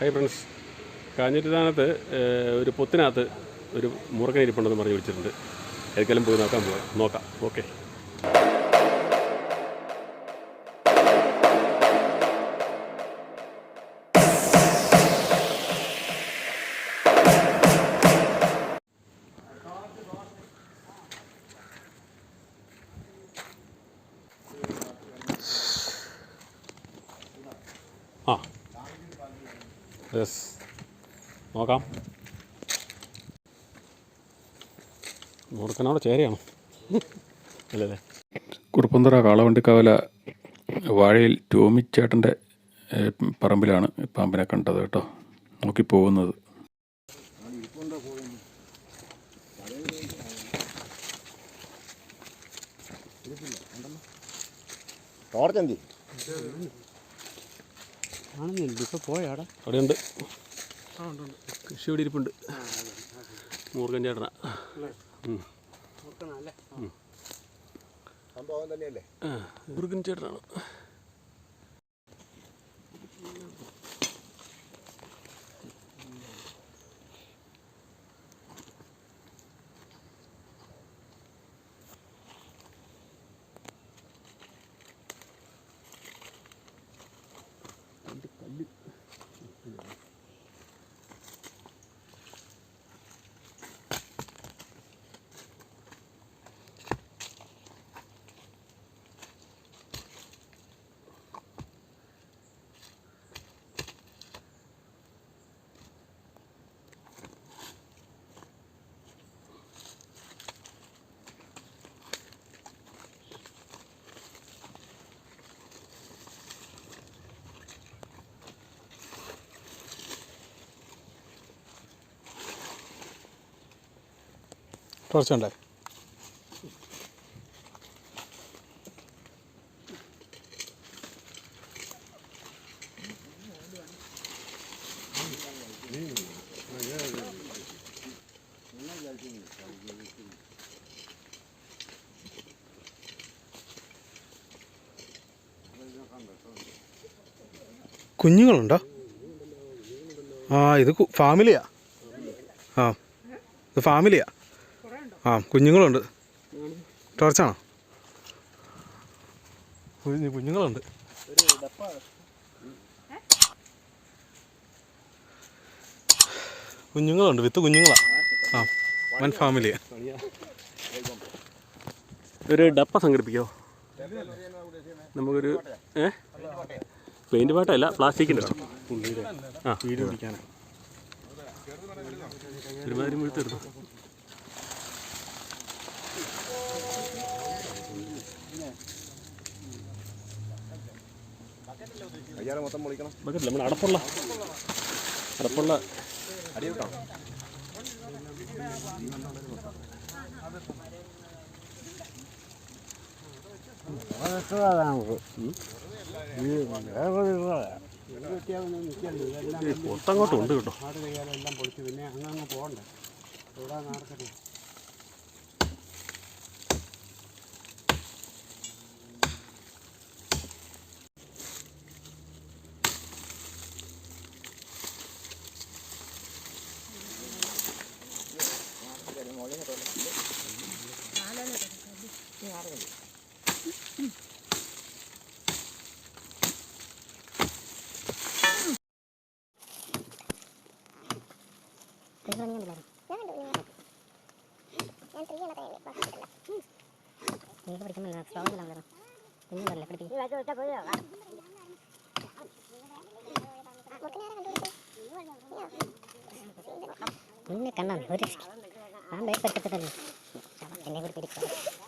Hi friends. കാഞ്ഞിരത്താനത്ത് ഒരു പൊത്തിനകത്ത് ഒരു മുറുകൻ ഇരിപ്പുണ്ടെന്ന് പറഞ്ഞ് വിളിച്ചിട്ടുണ്ട്. ഏതെങ്കിലും പോയി നോക്കാൻ പോകാം നോക്കാം. ഓക്കെ. യെസ് നോക്കാം. മുറുക്കനോടെ ചേരയാണോ? അല്ലേ കുറുപ്പന്തറ കാളവണ്ടിക്കാവല വാഴയിൽ ടോമിച്ചേട്ടന്റെ പറമ്പിലാണ് പാമ്പിനെ കണ്ടത് കേട്ടോ. നോക്കി പോകുന്നത്. ടോർച്ചെന്തി ആണെന്നില്ല ഇപ്പൊ പോയാടാ. അവിടെയുണ്ട്. കൃഷി ഇവിടെ ഇരിപ്പുണ്ട്. മുറുകൻ ചേട്ടനാ. മുറുകൻ ചേട്ടനാണ്. ടോർച്ച് ഉണ്ടേ കുഞ്ഞുങ്ങളുണ്ടോ? ആ ഇത് ഫാമിലിയാ. ആ ഇത് ഫാമിലിയാ. ആ കുഞ്ഞുങ്ങളുണ്ട്. ടോർച്ചാണോ? കുഞ്ഞ് കുഞ്ഞുങ്ങളുണ്ട്. കുഞ്ഞുങ്ങളുണ്ട് വിത്ത് കുഞ്ഞുങ്ങളാണ് ആ വൻ ഫാമിലി. ഒരു ഡപ്പ സംഘടിപ്പിക്കോ? നമുക്കൊരു ഏ? പെയിന്റ് പാട്ടല്ല പ്ലാസ്റ്റിക്കിന്റെ ആ. വീട് പിടിക്കാനാണ് ഒരുമാതിരി മുഴുത്തെടുത്തു അയ്യാളെ മൊത്തം പൊളിക്കണം ബക്കറ്റില്ല നമ്മൾ അടപ്പുള്ള. അടപ്പുള്ള. അടി കിട്ടാം പുറത്തങ്ങോട്ടും ഉണ്ട് കേട്ടോ. എല്ലാം പൊളിച്ച് പിന്നെ അങ്ങ് അങ്ങ് പോകണ്ടേ. ഇവിടെ നടക്കട്ടെ നീക്ക് പിടിക്കുമ്പോൾ സ്ട്രോങ് ഇല്ലാതെ കുഞ്ഞു പറയില്ല പിടിപ്പിക്കും മുന്നേ കണ്ണാ ഒരു ഞാൻ ഭയപ്പെടുത്തിട്ടല്ലേ എന്നെ കൂടി പിടിക്കാം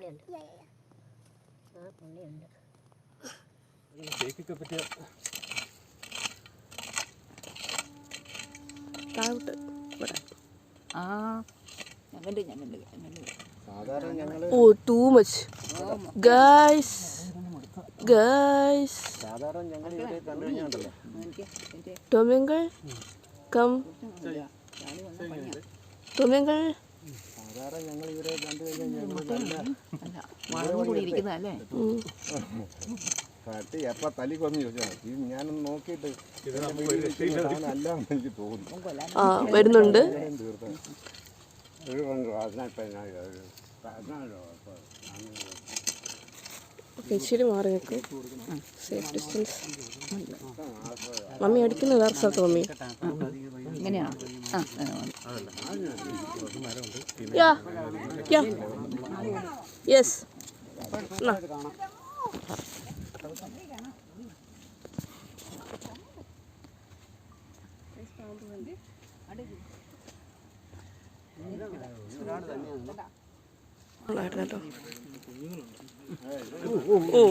പുളിയുണ്ട് ആ പുളിയുണ്ട് കേക്കൊക്കെ പറ്റിയ താഴോട്ട് ഇവിടെ. ആ ഞങ്ങണ്ട് ഞങ്ങണ്ട് ഞങ്ങണ്ട്. സാധാരണ ഞങ്ങൾ oh too much guys guys കണ്ടു എനിക്ക് കം. ടൊമിങ്കിൾ സാധാരണ ഞങ്ങൾ ഇവിടെ കണ്ടു കഴിഞ്ഞാൽ ഞങ്ങൾ അല്ല വളർന്നു ഇരിക്കുന്നതല്ലേ? പട്ടി എപ്പ തലി കൊന്നു ചോദിച്ചാൽ ഈ ഞാനൊന്ന് നോക്കിയിട്ട് അല്ലാന്ന് എനിക്ക് തോന്നി ആ വരുന്നുണ്ട് തീർത്ത് ഒരു കൊണ്ട് അതിനകത്ത് ഞാൻ ഇത് അതിനാലോ ഇപ്പൊ അങ്ങനെ ഓക്കെ ഇച്ചിരി മാറി നിൽക്കും. സേഫ് ഡിസ്റ്റൻസ് മമ്മി അടിക്കുന്ന വേറെ സ്ഥലത്ത് മമ്മി. യെസ് കേട്ടോ oh.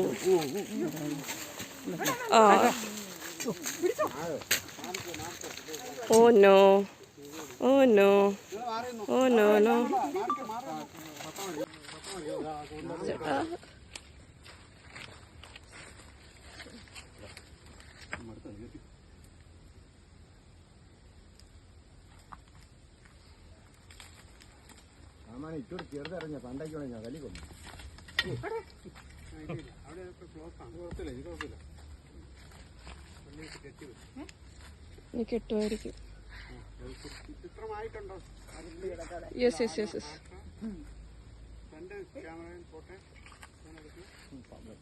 No. Oh no oh no. No സാമാനം ഇച്ചോട് ചെറുതറിഞ്ഞ പണ്ടേക്ക് ഞാൻ കൊന്നു. നീ കെട്ടുമായിരിക്കും. യെസ് യെസ് യെസ് യെസ്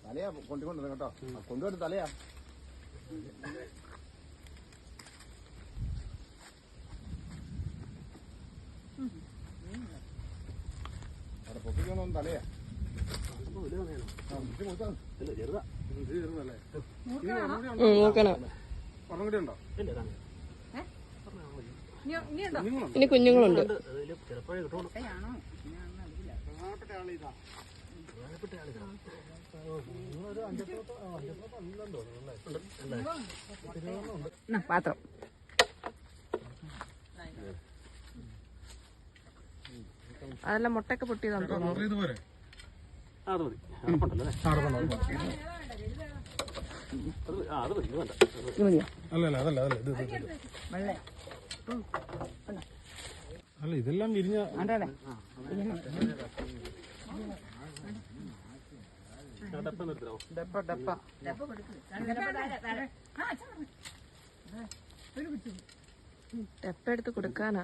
തലയാ കൊണ്ടുവരുന്ന തലയാ. അവിടെ തലയാ. ഇനി കുഞ്ഞുങ്ങളുണ്ട്. പാത്രം. അതെല്ലാം മുട്ടയൊക്കെ പൊട്ടിയതാണ് തോന്നുന്നു. അത് മതി. അടപ്പുണ്ടല്ലോ അത് ആ അത് മതി ഇത് വേണ്ട. ഇത് മതിയോ? അല്ലല്ല അതല്ല അതല്ല ഇത് ഇത്, ഇത്. വെള്ളേ അല്ല ഇതെല്ലാം വിരിഞ്ഞ ആണ്ടാടെ ഡപ്പ നിർത്തണോ? ഡപ്പ ഡപ്പ. ടെപ്പ എടുത്ത് കൊടുക്കാനാ.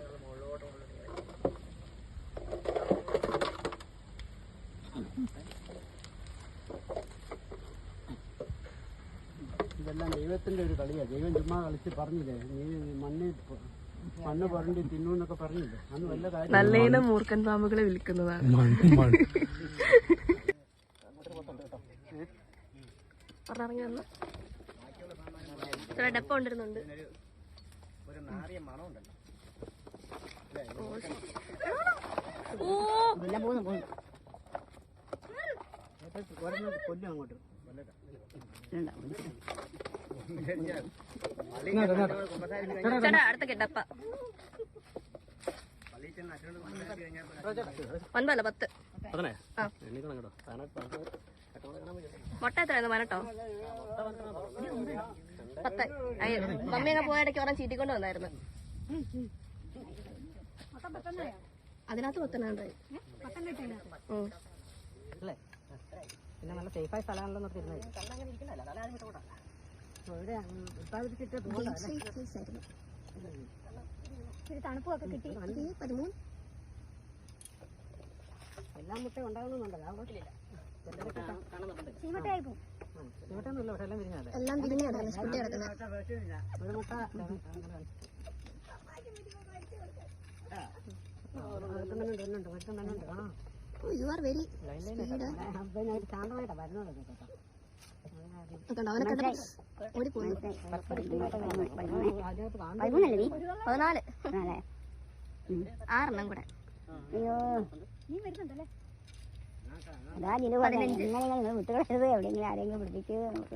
ഇതെല്ലാം ദൈവത്തിന്റെ ഒരു കളിയാ. ദൈവം ചുമ്മാ കളിച്ച് പറഞ്ഞില്ലേ? നീ മണ്ണിൽ മണ്ണ് പറണ്ടി തിന്നു എന്നൊക്കെ പറഞ്ഞില്ലേ? അന്ന് വല്ല കാര്യം നല്ല ഇനം മൂർഖൻ പാമ്പുകളെ വിൽക്കുന്നതാണ്. പറഞ്ഞിറങ്ങി വന്നു. ഡപ്പ കൊണ്ടിരുന്നുണ്ട് ഒരു നാറിയ മണമുണ്ടല്ലോ ഓ ഒരെണ്ണം അങ്ങോട്ട്. ചേട്ടാ അടുത്ത ഡപ്പ ഒൻപതല്ല പത്ത്. മുട്ട എത്രയായിരുന്നു പതിനെട്ടോ? പത്ത്. അയ്യ, മമ്മി അങ്ങ് പോയ ഇടയ്ക്ക് ഒരെണ്ണം ചീറ്റിക്കൊണ്ട് വന്നായിരുന്നു. അതിനകത്ത് പത്തെണ്ണുണ്ടായി പിന്നെ നല്ല സേഫായ സ്ഥലമാണല്ലോ നിർത്തിയിരുന്നത് ഇച്ചിരി തണുപ്പൊക്കെ കിട്ടി. ഈ പതിമൂന്ന് എല്ലാം മുട്ട ഉണ്ടാകണമെന്നുണ്ടല്ലോ. ചീമട്ടയായി പോകും. ചേട്ടൊന്നുമില്ല പക്ഷെ എല്ലാം ഒരു മുട്ട വരുന്നുണ്ട് ഒരുത്തം വരുന്നുണ്ട് ആ. യു ആർ വെരി അവനെ കണ്ടപ്പോ ഓടിപ്പോയി അതിനകത്ത് കാണും പതിമൂന്നല്ലേ നീ? പതിനാല്. അതെ ആറെണ്ണം കൂടെ. അയ്യോ. നീ വരുന്നുണ്ടല്ലേ? അതാ ജിനു പറഞ്ഞത് നിങ്ങൾ നിങ്ങൾ വിട്ടുകളരുത് എവിടെയെങ്കിലും ആരെങ്കിലും പിടിപ്പിച്ച് നമുക്ക്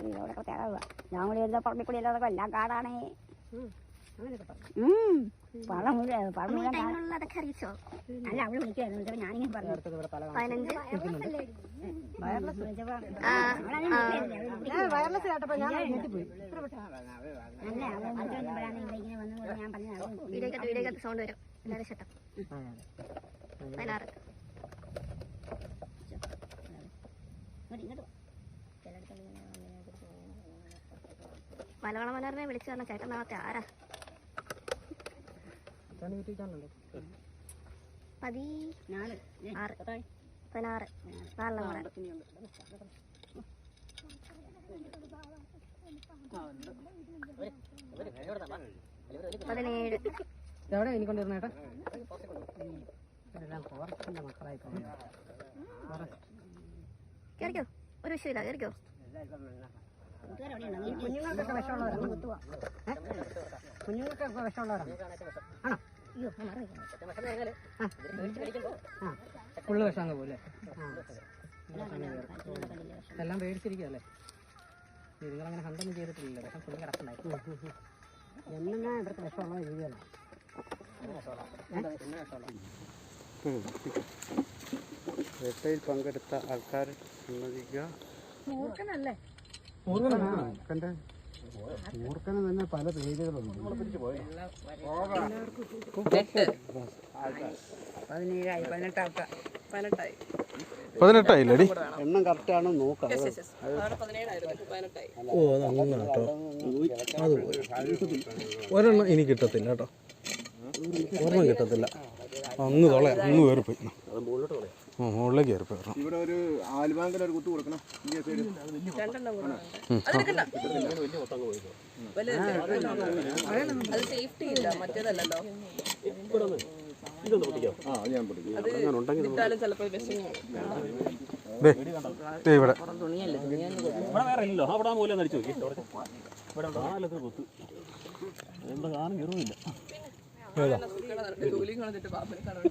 ഞാൻ കൂടി വരുന്ന പുറമെ കൂടി എല്ലാം കാടാണേ. ടൈമിലുള്ളതൊക്കെ അറിയിച്ചോ? അല്ല അവൾ വിളിക്കുമായിരുന്നു വിളിച്ചപ്പോൾ ഞാനിങ്ങനെ പറഞ്ഞു. വയർലെസ്. കേട്ടപ്പോ ഞാൻ ഞെട്ടിപ്പോയി അല്ല ഇങ്ങനെ വന്നു ഞാൻ പറഞ്ഞു സൗണ്ട് വരും. എല്ലാവരും ഷട്ടം പതിനാറ്. മലയാള മനോരമയെ വിളിച്ചു പറഞ്ഞ ചേട്ടൻ നാളത്തെ ആരാ? യൂട്യൂബ് ചാനലുണ്ട് പതി നാല്. ആറ്. പതിനാറ്. നാലെണ്ണം കൂടെ. പതിനേഴ്. എവിടെ ഇനി കൊണ്ടുവരുന്ന ചേട്ടാ ഇതെല്ലാം ഫോറസ്റ്റിന്റെ മക്കളായി കേറിക്കോ. ഒരു വിഷയമില്ല കേറിക്കോ. കുഞ്ഞുങ്ങൾക്കൊക്കെ വിഷമുള്ളവരാണ്? കുഞ്ഞുങ്ങൾക്കൊക്കെ വിഷമുള്ളവരാണ് ആണോ? ആ ഫുള്ള് വിഷം അങ്ങ് പോലെ എല്ലാം പേടിച്ചിരിക്കുകയല്ലേ നിങ്ങളങ്ങനെ ഹണ്ടൊന്നും ചെയ്തിട്ടില്ലല്ലോ. വിഷം ഫുള്ള് കിടക്കണ്ടായിരുന്നു എന്നാ ഇവർക്ക് വിഷമുള്ള രീതിയാണ് വേട്ടയിൽ പങ്കെടുത്ത ആൾക്കാർ സമ്മതിക്കുക. കണ്ടേ? തന്നെ പല പേരുകളുണ്ട്. പതിനെട്ടായില്ലടി? എണ്ണം കറക്റ്റാണ് നോക്കാം. ഓ അത് അങ്ങനെ കേട്ടോ. അത് പോയി. ഒരെണ്ണം ഇനി കിട്ടത്തില്ല കേട്ടോ. ഒരെണ്ണം കിട്ടത്തില്ല. അങ്ങ് തൊള അങ്ങ് വേറെ ആ മുകളിലേക്ക് ഒരെണ്ണം ഇവിടെ ഒരു ആലുവാങ്കൽ ഒരു കുത്തു കൊടുക്കണം ഈ സൈഡ് അത് സേഫ്റ്റി ഇല്ല ഇവിടെ ഇവിടെ വേറെ ഇല്ലല്ലോ അവിടെ മൂലം നോക്കി ഇവിടെ നാലത്ത് കൊത്ത് എന്താ കാണും കയറുമില്ല ജോലിയും കളഞ്ഞിട്ട് പാപ്പനെ കാണാൻ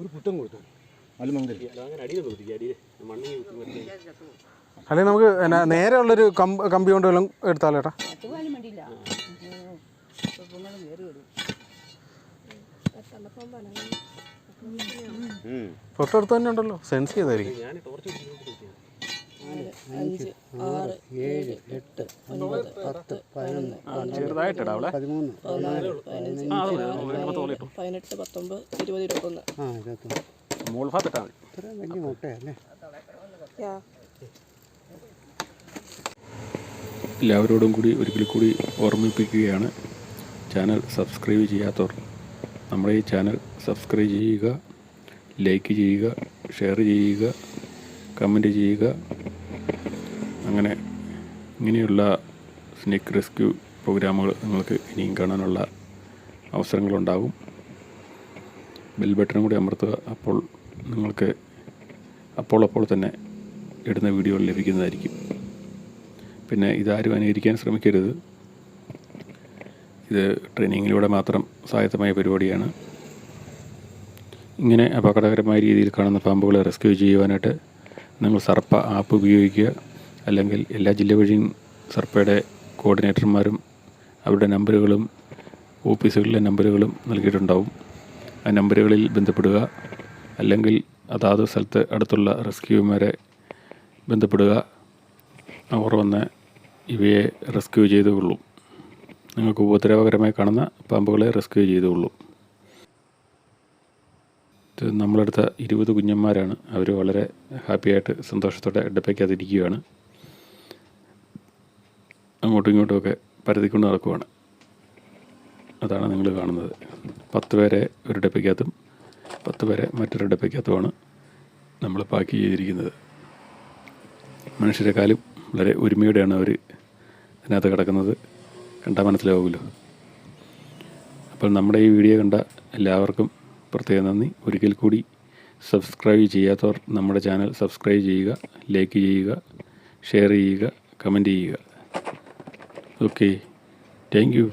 ഒരു പുട്ടം കൊടുത്തു. അല്ലെ അല്ലെങ്കിൽ നമുക്ക് നേരെ ഉള്ളൊരു കമ്പ് കൊണ്ട് വല്ലതും എടുത്താലോ ഏട്ടാ? തൊട്ടടുത്ത് തന്നെ ഉണ്ടല്ലോ. സെൻസ് ചെയ്തായിരിക്കും. ഞാൻ ടോർച്ച് പിടിച്ചിട്ട് അഞ്ച് ആറ് ഏഴ് എട്ട് ഒൻപത് പത്ത് പതിനൊന്ന് ചെറുതായിട്ടിടാ അവിടെ പതിമൂന്ന് പതിനാല് പതിനഞ്ച് ആ അത് മതി. ഒരു പത്ത് പോലെ ഇട്ടു. പതിനെട്ട് പത്തൊമ്പത് ഇരുപത് ഇരുപത്തൊന്ന്. ആ ഇരുപത്തൊന്ന്. മോൾ ഭാഗത്ത് ഇട്ടാൽ മതി. ഇത്രയും വലിയ മുട്ടയല്ലേ എല്ലാവരോടും കൂടി ഒരിക്കൽ കൂടി ഓർമ്മിപ്പിക്കുകയാണ്. ചാനൽ സബ്സ്ക്രൈബ് ചെയ്യാത്തവർ നമ്മുടെ ഈ ചാനൽ സബ്സ്ക്രൈബ് ചെയ്യുക ലൈക്ക് ചെയ്യുക ഷെയർ ചെയ്യുക കമന്റ് ചെയ്യുക. അങ്ങനെ ഇങ്ങനെയുള്ള സ്നേക്ക് റെസ്ക്യൂ പ്രോഗ്രാമുകൾ നിങ്ങൾക്ക് ഇനിയും കാണാനുള്ള അവസരങ്ങളുണ്ടാകും. ബെൽ ബട്ടണും കൂടി അമർത്തുക. അപ്പോൾ നിങ്ങൾക്ക് അപ്പോൾ അപ്പോൾ തന്നെ ഇടുന്ന വീഡിയോകൾ ലഭിക്കുന്നതായിരിക്കും. പിന്നെ ഇതാരും അനുകരിക്കാൻ ശ്രമിക്കരുത്. ഇത് ട്രെയിനിങ്ങിലൂടെ മാത്രം സ്വായത്തമായ പരിപാടിയാണ്. ഇങ്ങനെ അപകടകരമായ രീതിയിൽ കാണുന്ന പാമ്പുകളെ റെസ്ക്യൂ ചെയ്യുവാനായിട്ട് നിങ്ങൾ സർപ്പ ആപ്പ് ഉപയോഗിക്കുക. അല്ലെങ്കിൽ എല്ലാ ജില്ല വഴിയും സർപ്പയുടെ കോർഡിനേറ്റർമാരും അവരുടെ നമ്പറുകളും ഓഫീസുകളിലെ നമ്പറുകളും നൽകിയിട്ടുണ്ടാവും. ആ നമ്പറുകളിൽ ബന്ധപ്പെടുക അല്ലെങ്കിൽ അതാത് സ്ഥലത്ത് അടുത്തുള്ള റെസ്ക്യൂമാരെ ബന്ധപ്പെടുക. അവർ വന്ന് ഇവയെ റെസ്ക്യൂ ചെയ്തുകൊള്ളും നിങ്ങൾക്ക് ഉപദ്രവകരമായി കാണുന്ന പാമ്പുകളെ റെസ്ക്യൂ ചെയ്തുകൊള്ളും ഇത് നമ്മളെടുത്ത ഇരുപത് കുഞ്ഞന്മാരാണ്. അവർ വളരെ ഹാപ്പിയായിട്ട് സന്തോഷത്തോടെ ഡപ്പയ്ക്കകത്തിരിക്കുകയാണ് അങ്ങോട്ടും ഇങ്ങോട്ടുമൊക്കെ പരതിക്കൊണ്ട് നടക്കുവാണ്. അതാണ് നിങ്ങൾ കാണുന്നത്. പത്ത് പേരെ ഒരു ഡപ്പയ്ക്കകത്തും പത്ത് പേരെ മറ്റൊരു ഡപ്പയ്ക്കകത്തുമാണ് നമ്മൾ പാക്ക് ചെയ്തിരിക്കുന്നത്. മനുഷ്യരെക്കാളും വളരെ ഒരുമയോടെയാണ് അവർ അതിനകത്ത് കിടക്കുന്നത്. കണ്ടാൽ മനസ്സിലാവുമല്ലോ. അപ്പോൾ നമ്മുടെ ഈ വീഡിയോ കണ്ട എല്ലാവർക്കും പ്രത്യേകം നന്ദി. ഒരിക്കൽ കൂടി സബ്സ്ക്രൈബ് ചെയ്യാത്തവർ നമ്മുടെ ചാനൽ സബ്സ്ക്രൈബ് ചെയ്യുക ലൈക്ക് ചെയ്യുക ഷെയർ ചെയ്യുക കമന്റ് ചെയ്യുക. Okay thank you